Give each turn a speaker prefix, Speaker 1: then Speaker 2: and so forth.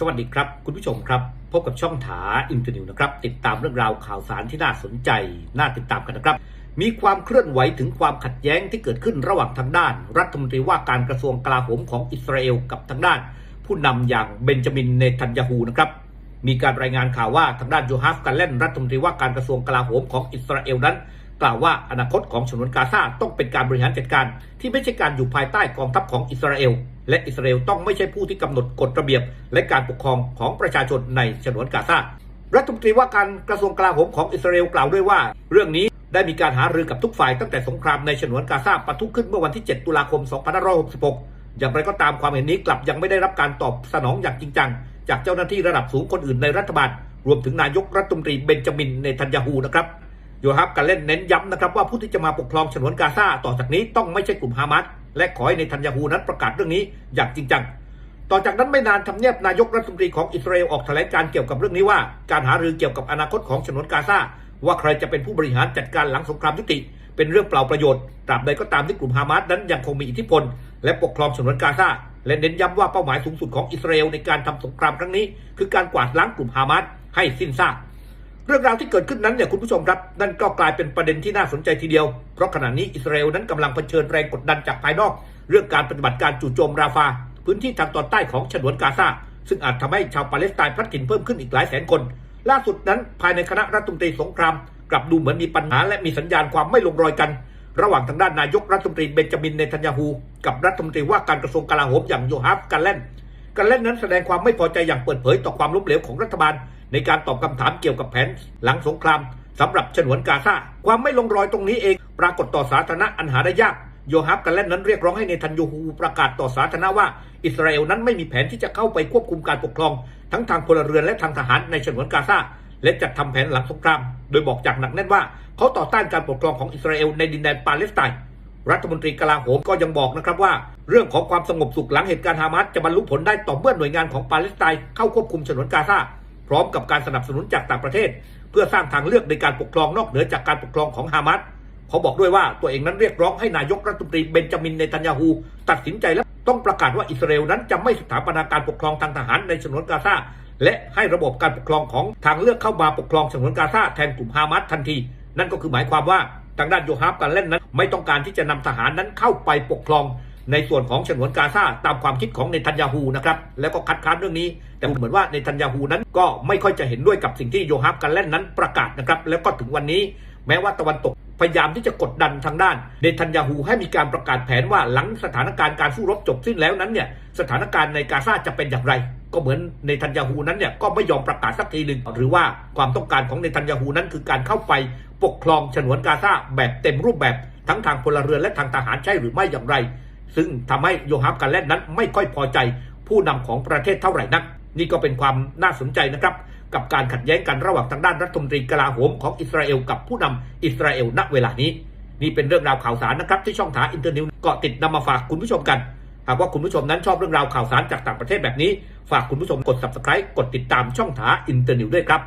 Speaker 1: สวัสดีครับ คุณผู้ชมครับ พบกับช่องถาอินเตอร์นิวนะครับ ติดตามเรื่องราวข่าวสารที่น่าสนใจ น่าติดตามกันนะครับ มีความเคลื่อนไหวถึงความขัดแย้งที่เกิดขึ้นระหว่างทางด้าน รัฐมนตรีว่าการกระทรวงกลาโหมของอิสราเอลกับทางด้าน ผู้นำอย่างเบนจามินเนทันยาฮูนะครับมีการรายงานข่าวว่าทางด้านโยฮัฟกันเล่นรัฐมนตรีว่าการกระทรวงกลาโหมของอิสราเอลนั้น กล่าวว่าอนาคตของฉนวนกาซาต้องเป็นการบริหารจัดการ ที่ไม่ใช่การอยู่ภายใต้กองทัพของอิสราเอล และอิสราเอลต้องไม่ใช่ผู้ที่กำหนดกฎระเบียบ และการปกครองของประชาชนในฉนวนกาซารัฐมนตรีว่าการกระทรวงกลาโหมของอิสราเอลกล่าวด้วยว่า เรื่องนี้ได้มีการหารือกับทุกฝ่ายตั้งแต่สงครามในฉนวนกาซาปะทุขึ้นเมื่อวันที่ 7 ตุลาคม 2566 อย่างไรก็ตามความเห็นนี้กลับยังไม่ได้รับการตอบสนองอย่างจริงจัง จากเจ้าหน้าที่ระดับสูงคนอื่นในรัฐบาล รวมถึงนายกรัฐมนตรีเบนจามินเนทันยาฮูนะครับ โยฮับกันเล่นเน้นย้ำนะครับว่าผู้ที่จะมาปกครองฉนวนกาซาต่อจากนี้ต้องไม่ใช่กลุ่มฮามาสและขอให้ในทันยาฮูนั้นประกาศเรื่องนี้อย่างจริงจังต่อจากนั้นไม่นานทำเนียบนายกรัฐมนตรีของอิสราเอลออกแถลงการเกี่ยวกับเรื่องนี้ว่า การหารือเกี่ยวกับอนาคตของฉนวนกาซาว่าใครจะเป็นผู้บริหารจัดการหลังสงครามยุติ เป็นเรื่องเปล่าประโยชน์ตราบใดก็ตามที่กลุ่มฮามาสนั้นยังคงมีอิทธิพล และปกครองฉนวนกาซาและเน้นย้ำว่าเป้าหมายสูงสุดของอิสราเอลในการทำสงครามครั้งนี้ คือการกวาดล้างกลุ่มฮามาสให้สิ้นซาก เรื่องราวที่เกิดขึ้นนั้นเนี่ยคุณผู้ชมครับนั่นก็กลายเป็นประเด็นที่น่าสนใจทีเดียว เพราะขณะนี้อิสราเอลนั้นกำลังเผชิญแรงกดดันจากภายนอก เรื่องการปฏิบัติการจู่โจมราฟา พื้นที่ทางตอนใต้ของฉนวนกาซาซึ่งอาจทำให้ชาวปาเลสไตน์พลัดถิ่นเพิ่มขึ้นอีกหลายแสนคน ล่าสุดนั้นภายในคณะรัฐมนตรีสงคราม กลับดูเหมือนมีปัญหาและมีสัญญาณความไม่ลงรอยกัน ระหว่างทางด้านนายกรัฐมนตรีเบนจามินเนทันยาฮูกับรัฐมนตรีว่าการกระทรวงกลาโหมอย่างโยฮัฟกันแลน กันเล่นนั้นแสดงความไม่พอใจอย่างเปิดเผยต่อความล้มเหลวของรัฐบาล ในการตอบคำถามเกี่ยวกับแผนหลังสงครามสำหรับฉนวนกาซาความไม่ลงรอยตรงนี้เองปรากฏต่อสาธารณะอันหาได้ยากโยฮับกันเล่นนั้นเรียกร้องให้เนทันยูฮูประกาศต่อสาธารณะว่า อิสราเอลนั้นไม่มีแผนที่จะเข้าไปควบคุมการปกครอง ทั้งทางพลเรือนและทางทหารในฉนวนกาซาและจัดทำแผนหลังสงคราม โดยบอกจากหนักแน่นว่า เขาต่อต้านการปกครองของอิสราเอลในดินแดนปาเลสไตน์ รัฐมนตรีกลาโหมก็ยังบอกนะครับว่า เรื่องของความสงบสุขหลังเหตุการณ์ฮามาสจะบรรลุผลได้ต่อเมื่อหน่วยงานของปาเลสไตน์เข้าควบคุมฉนวนกาซาพร้อมกับการสนับสนุนจากต่างประเทศ เพื่อสร้างทางเลือกในการปกครองนอกเหนือจากการปกครองของฮามาสเขาบอกด้วยว่าตัวเองนั้นเรียกร้องให้นายกรัฐมนตรีเบนจามินเนทันยาฮูตัดสินใจและต้องประกาศว่าอิสราเอลนั้นจะไม่สถาปนาการปกครองทางทหารในฉนวนกาซาและให้ระบบการปกครองของทางเลือกเข้ามาปกครองฉนวนกาซาแทนกลุ่มฮามาสทันที นั่นก็คือหมายความว่า ทางด้านโยฮับการเล่นนั้น ไม่ต้องการที่จะนำทหารนั้นเข้าไปปกครองในส่วนของฉนวนกาซาตามความคิดของเนทันยาฮูนะครับแล้วก็คัดค้านเรื่องนี้ แต่เหมือนว่าเนทันยาฮูนั้นก็ไม่ค่อยจะเห็นด้วยกับสิ่งที่โยฮับการเล่นนั้นประกาศนะครับแล้วก็ถึงวันนี้ แม้ว่าตะวันตกพยายามที่จะกดดันทางด้านเนทันยาฮูให้มีการประกาศแผนว่าหลังสถานการณ์การสู้รบจบสิ้นแล้วนั้นเนี่ยสถานการณ์ในกาซาจะเป็นอย่างไร ก็เหมือนเนทันยาฮูนั้นเนี่ยก็ไม่ยอมประกาศสักทีหนึ่งหรือว่าความต้องการของเนทันยาฮูนั้น คือการเข้าไปปกครองฉนวนกาซาแบบเต็มรูปแบบทั้งทางพลเรือนและทางทหารใช่หรือไม่อย่างไร ซึ่งทำให้โยฮับกันแลนนั้นไม่ค่อยพอใจผู้นำของประเทศเท่าไหร่นัก นี่ก็เป็นความน่าสนใจนะครับ กับการขัดแย้งกันระหว่างทางด้านรัฐมนตรีกลาโหมของอิสราเอลกับผู้นำอิสราเอลณเวลานี้ นี่เป็นเรื่องราวข่าวสารนะครับที่ช่องถาอินเตอร์นิวเกาะติดนำมาฝากคุณผู้ชมกัน หากว่าคุณผู้ชมนั้นชอบเรื่องราวข่าวสารจากต่างประเทศแบบนี้ ฝากคุณผู้ชมกด subscribe กดติดตามช่องถาอินเตอร์นิวด้วยครับ